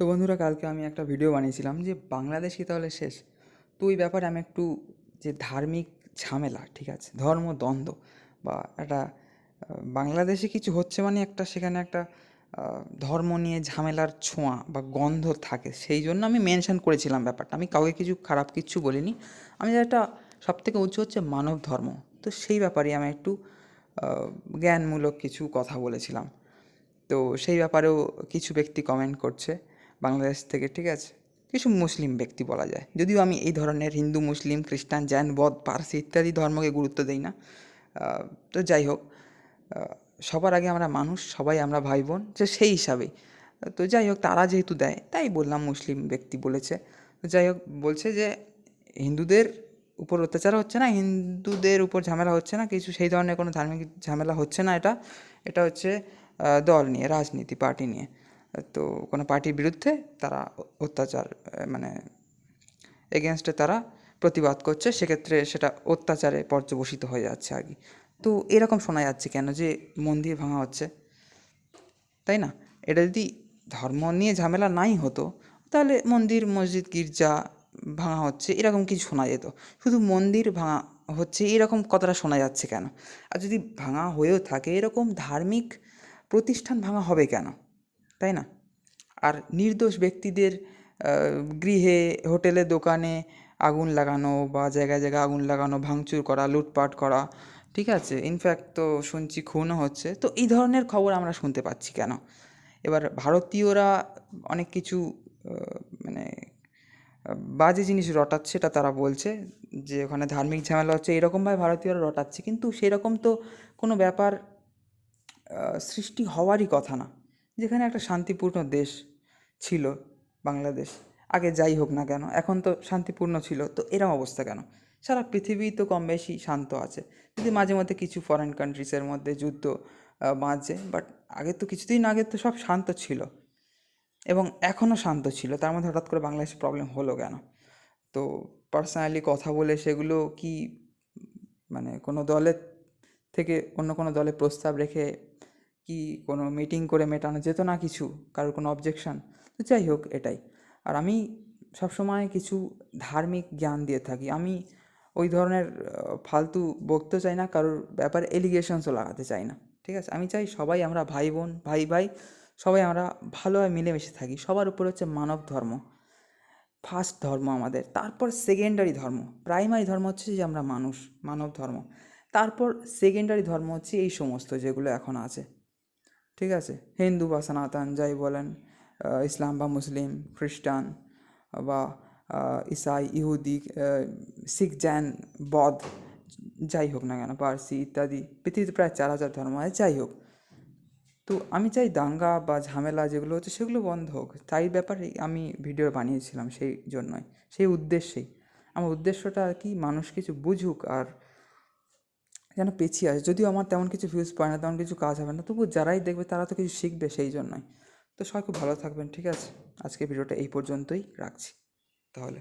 তো বন্ধুরা, কালকে আমি একটা ভিডিও বানিয়েছিলাম যে বাংলাদেশ কি তাহলে শেষ? তো ওই ব্যাপারে আমি একটু যে ধার্মিক ঝামেলা, ঠিক আছে? ধর্ম দ্বন্দ্ব বা একটা বাংলাদেশে কিছু হচ্ছে মানে একটা সেখানে একটা ধর্ম নিয়ে ঝামেলার ছোঁয়া বা গন্ধ থাকে, সেই জন্য আমি মেনশন করেছিলাম ব্যাপারটা। আমি কাউকে কিছু খারাপ কিচ্ছু বলিনি। আমি যেটা সব থেকে উচ্চ হচ্ছে মানব ধর্ম। তো সেই ব্যাপারে আমি একটু জ্ঞানমূলক কিছু কথা বলেছিলাম। তো সেই ব্যাপারেও কিছু ব্যক্তি কমেন্ট করছে। বাংলাদেশ থেকে, ঠিক আছে? কিছু মুসলিম ব্যক্তি বলা যায়। যদিও আমি এই ধরনের হিন্দু, মুসলিম, খ্রিস্টান, জৈন, বৌদ্ধ, পার্সি ইত্যাদি ধর্মকে গুরুত্ব দিই না। তো যাই হোক সবার আগে আমরা মানুষ, সবাই আমরা ভাই বোন যে সেই হিসাবেই তো যাই হোক, তারা যেহেতু দেয়, তাই বললাম মুসলিম ব্যক্তি বলেছে। তো যাই হোক, বলছে যে হিন্দুদের উপর অত্যাচার হচ্ছে না, হিন্দুদের উপর ঝামেলা হচ্ছে না, কিছু সেই ধরনের কোনো ধার্মিক ঝামেলা হচ্ছে না এটা। এটা হচ্ছে দল নিয়ে, রাজনীতি, পার্টি নিয়ে। তো কোনো পার্টির বিরুদ্ধে তারা অত্যাচার মানে এগেনস্টে তারা প্রতিবাদ করছে, সেক্ষেত্রে সেটা অত্যাচারে পর্যবসিত হয়ে যাচ্ছে আর কি তো এরকম শোনা যাচ্ছে কেন যে মন্দির ভাঙা হচ্ছে? তাই না? এটা যদি ধর্ম নিয়ে ঝামেলা নাই হতো, তাহলে মন্দির, মসজিদ, গির্জা ভাঙা হচ্ছে, এরকম কিছু শোনা যেত। শুধু মন্দির ভাঙা হচ্ছে, এরকম কথাটা শোনা যাচ্ছে কেন? আর যদি ভাঙা হয়েও থাকে, এরকম ধার্মিক প্রতিষ্ঠান ভাঙা হবে কেন? তাই না? আর নির্দোষ ব্যক্তিদের গৃহে, হোটেলে, দোকানে আগুন লাগানো বা জায়গায় জায়গায় আগুন লাগানো, ভাঙচুর করা, লুটপাট করা, ঠিক আছে? ইনফ্যাক্ট তো শুনছি খুনও হচ্ছে। তো এই ধরনের খবর আমরা শুনতে পাচ্ছি কেন? এবার ভারতীয়রা অনেক কিছু মানে বাজে জিনিস রটাচ্ছে, এটা তারা বলছে, যে ওখানে ধার্মিক ঝামেলা হচ্ছে, এরকমভাবে ভারতীয়রা রটাচ্ছে। কিন্তু সেরকম তো কোনো ব্যাপার সৃষ্টি হওয়ারই কথা না। যেখানে একটা শান্তিপূর্ণ দেশ ছিল বাংলাদেশ, আগে যাই হোক না কেন, এখন তো শান্তিপূর্ণ ছিল, তো এরম অবস্থা কেন? সারা পৃথিবী তো কম বেশি শান্ত আছে। যদি মাঝে মধ্যে কিছু ফরেন কান্ট্রিজের মধ্যে যুদ্ধ বাজে বাট আগে তো কিছুদিন আগে তো সব শান্ত ছিল এবং এখনও শান্ত ছিল, তার মধ্যে হঠাৎ করে বাংলাদেশে প্রবলেম হলো কেন? তো পার্সোনালি কথা বলে সেগুলো কি মানে কোনো দলের থেকে অন্য কোনো দলে প্রস্তাব রেখে কি কোনো মিটিং করে মেটানো যেত না কিছু? কারোর কোনো অবজেকশন তো যাই হোক, এটাই। আর আমি সবসময় কিছু ধার্মিক জ্ঞান দিয়ে থাকি। আমি ওই ধরনের ফালতু বকতে চাই না, কারোর ব্যাপারে এলিগেশনসও লাগাতে চাই না। ঠিক আছে? আমি চাই সবাই আমরা ভাই বোন ভাই ভাই সবাই আমরা ভালোভাবে মিলেমিশে থাকি। সবার উপরে হচ্ছে মানব ধর্ম। ফার্স্ট ধর্ম আমাদের, তারপর সেকেন্ডারি ধর্ম। প্রাইমারি ধর্ম হচ্ছে যে আমরা মানুষ, মানব ধর্ম। তারপর সেকেন্ডারি ধর্ম হচ্ছে এই সমস্ত যেগুলো এখন আছে। ঠিক আছে? হিন্দু বা সনাতন, যাই বলেন ইসলাম বা মুসলিম, খ্রিস্টান বা ইসাই, ইহুদি শিখ, জৈন, বৌদ্ধ, যাই হোক না কেন, পার্সি ইত্যাদি, পৃথিবীতে প্রায় চার হাজার ধর্ম আছে, যাই হোক। তো আমি চাই দাঙ্গা বা ঝামেলা যেগুলো হচ্ছে সেগুলো বন্ধ হোক। তাই ব্যাপারে আমি ভিডিও বানিয়েছিলাম সেই জন্যই, সেই উদ্দেশ্যেই। আমার উদ্দেশ্যটা আর কি মানুষ কিছু বুঝুক আর যেন পেছিয়ে আসে যদিও আমার তেমন কিছু ভিউজ পায় না, তেমন কিছু কাজ হবে না তবু যারাই দেখবে তারা তো কিছু শিখবে সেই জন্যই। তো সবাই খুব ভালো থাকবেন, ঠিক আছে? আজকে ভিডিওটা এই পর্যন্তই রাখছি, তাহলে।